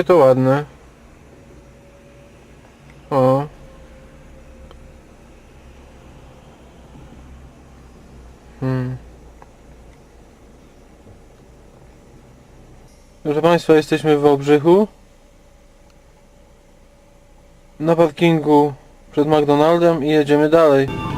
jakie to ładne. O. Hmm. Proszę Państwa, jesteśmy w Obrzychu. Na parkingu przed McDonaldem i jedziemy dalej.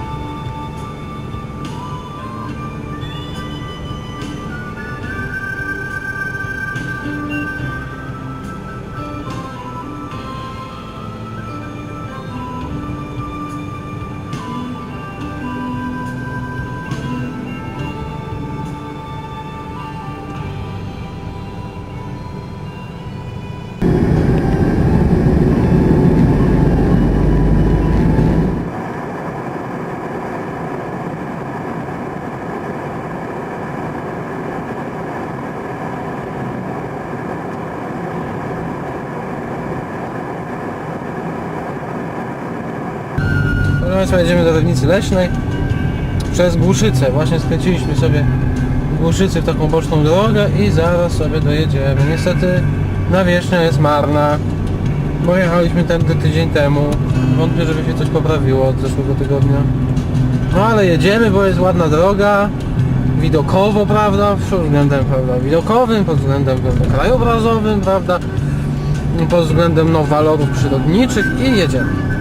Rewnicy Leśnej przez Głuszycę. Właśnie skręciliśmy sobie Głuszycy w taką boczną drogę i zaraz sobie dojedziemy. Niestety nawierzchnia jest marna, bo jechaliśmy tędy tydzień temu. Wątpię, żeby się coś poprawiło od zeszłego tygodnia. No ale jedziemy, bo jest ładna droga, widokowo, prawda, pod względem prawda, widokowym, pod względem prawda, krajobrazowym, prawda, pod względem no, walorów przyrodniczych i jedziemy.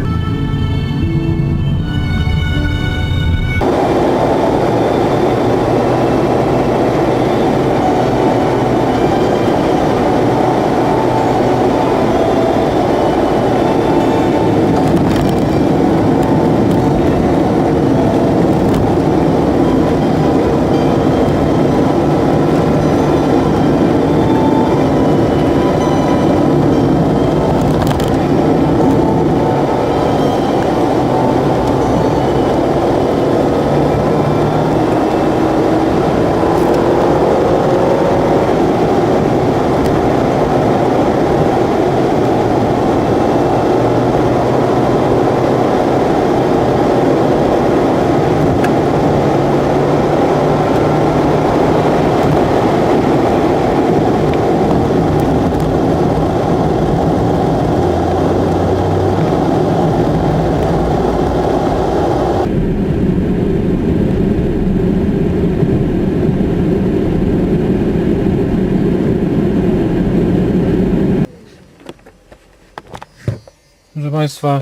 Proszę Państwa,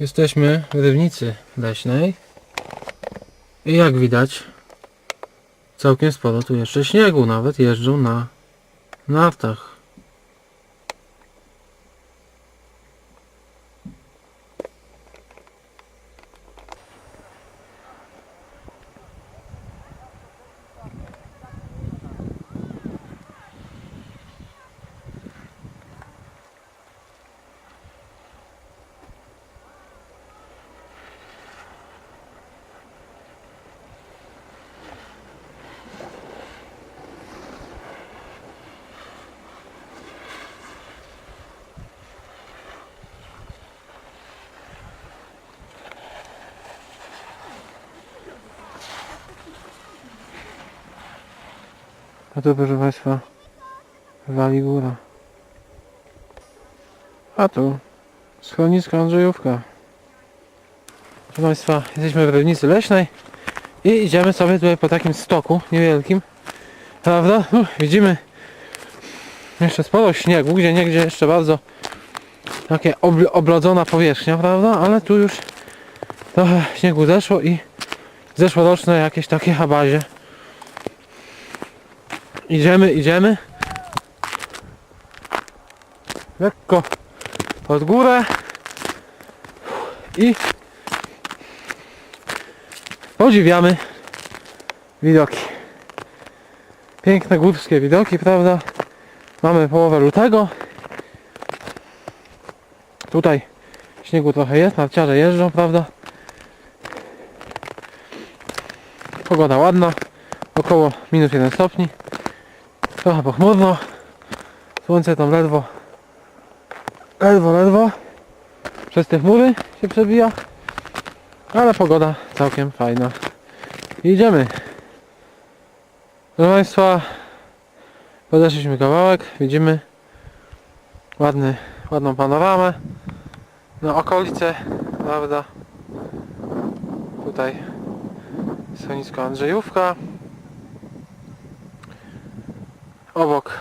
jesteśmy w Rywnicy Leśnej i jak widać całkiem sporo tu jeszcze śniegu, nawet jeżdżą na nartach. A tu proszę Państwa wali góra. A tu schronisko Andrzejówka. Proszę Państwa, jesteśmy w Rywnicy Leśnej i idziemy sobie tutaj po takim stoku niewielkim. Prawda? U, widzimy jeszcze sporo śniegu, gdzie niegdzie jeszcze bardzo takie obl- oblodzona powierzchnia, prawda? Ale tu już trochę śniegu zeszło i zeszłoroczne jakieś takie habazie. Idziemy, idziemy. Lekko pod górę. I podziwiamy widoki. Piękne górskie widoki, prawda? Mamy połowę lutego. Tutaj śniegu trochę jest, narciarze jeżdżą, prawda? Pogoda ładna, około minus 1 stopni. Trochę pochmurno. Słońce tam ledwo, ledwo, ledwo przez te chmury się przebija. Ale pogoda całkiem fajna. Idziemy. Proszę Państwa, podeszliśmy kawałek, widzimy ładny, ładną panoramę na okolice, prawda? Tutaj schronisko Andrzejówka. Obok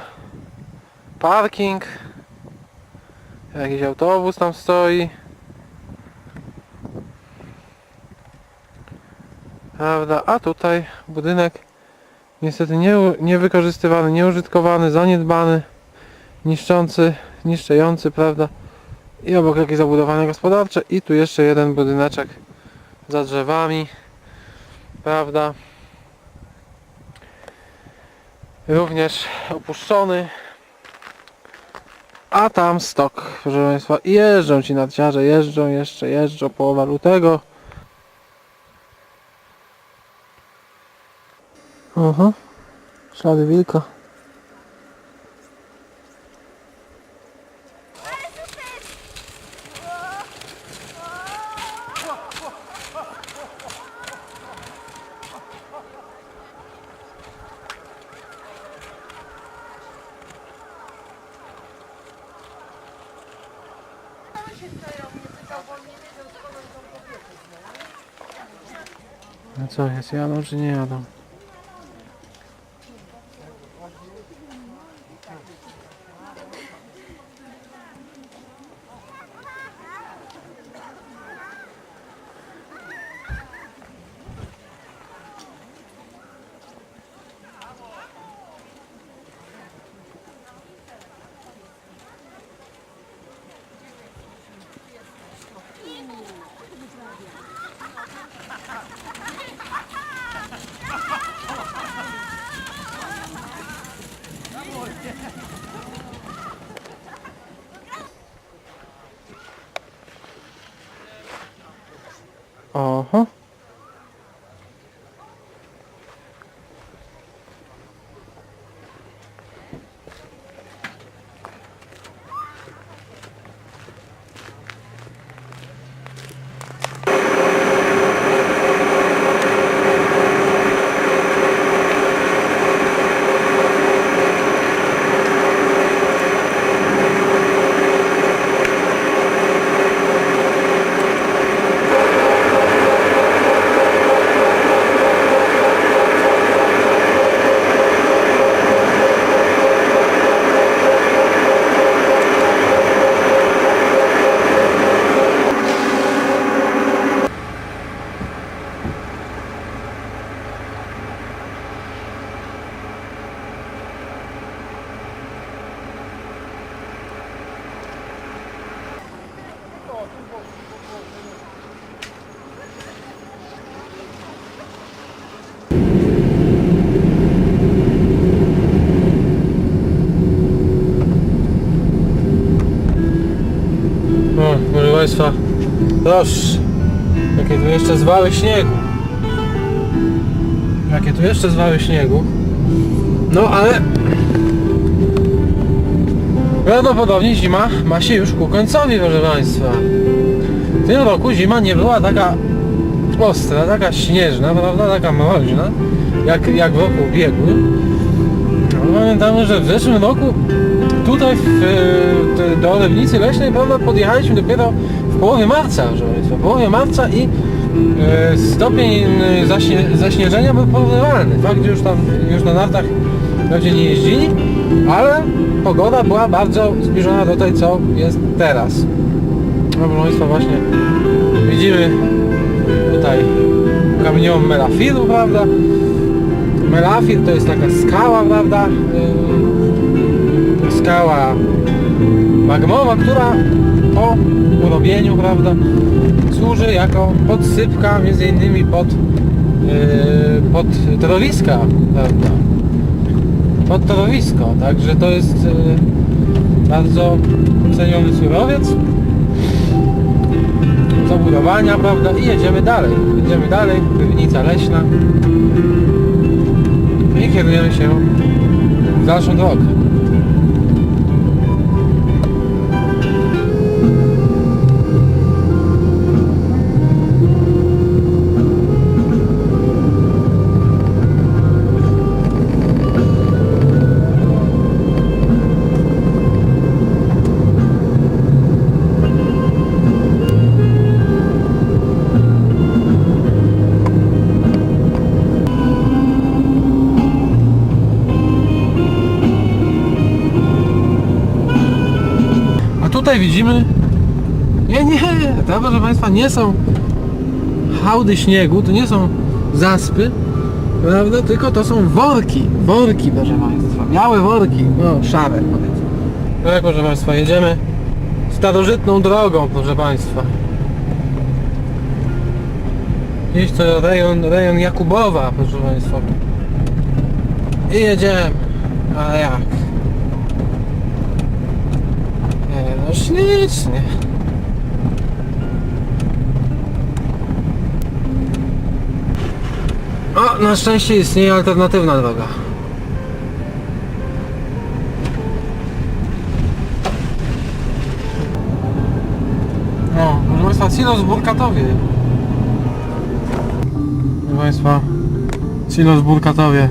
parking. Jakiś autobus tam stoi. Prawda? A tutaj budynek niestety nie, niewykorzystywany, nieużytkowany, zaniedbany, niszczący, niszczący, prawda? I obok jakieś zabudowania gospodarcze i tu jeszcze jeden budyneczek za drzewami, prawda? Również opuszczony. A tam stok, proszę Państwa, jeżdżą ci nadciarze, jeżdżą, jeszcze jeżdżą, połowa lutego. Aha, ślady wilka. No co jest, jadą czy nie jadą? Uh-huh. Państwa, proszę, jakie tu jeszcze zwały śniegu. Jakie tu jeszcze zwały śniegu. No ale prawdopodobnie zima ma się już ku końcowi, proszę Państwa. W tym roku zima nie była taka ostra, taka śnieżna, prawda, taka mroźna, jak, jak w roku ubiegłym. No, pamiętamy, że w zeszłym roku tutaj w, e, do Lewnicy Leśnej prawda, podjechaliśmy dopiero w połowie marca, Państwa, w połowie marca i e, stopień e, zaśnie, zaśnieżenia był porównywalny. Fakt, że już tam już na nartach ludzie nie jeździli, ale pogoda była bardzo zbliżona do tej, co jest teraz. No proszę Państwa, właśnie widzimy tutaj kamieniołom Melafiru, prawda? Melafir to jest taka skała, prawda? Skała magmowa, która po urobieniu, prawda, służy jako podsypka między innymi pod, yy, pod torowiska, prawda, pod torowisko, także to jest yy, bardzo ceniony surowiec. Zabudowania, prawda, i jedziemy dalej, jedziemy dalej, piwnica leśna. I kierujemy się w dalszą drogę. Widzimy... Nie, nie, to proszę Państwa nie są hałdy śniegu, to nie są zaspy, prawda, tylko to są worki, worki proszę Państwa, białe worki, no szare powiedzmy. Jak proszę Państwa, jedziemy starożytną drogą, proszę Państwa. Gdzieś to rejon, rejon Jakubowa, proszę Państwa. I jedziemy, ale jak? Nie, no ślicznie. O, na szczęście istnieje alternatywna droga. No, proszę Państwa, Silos Burkatowie. Proszę Państwa, Silos w Burkatowie.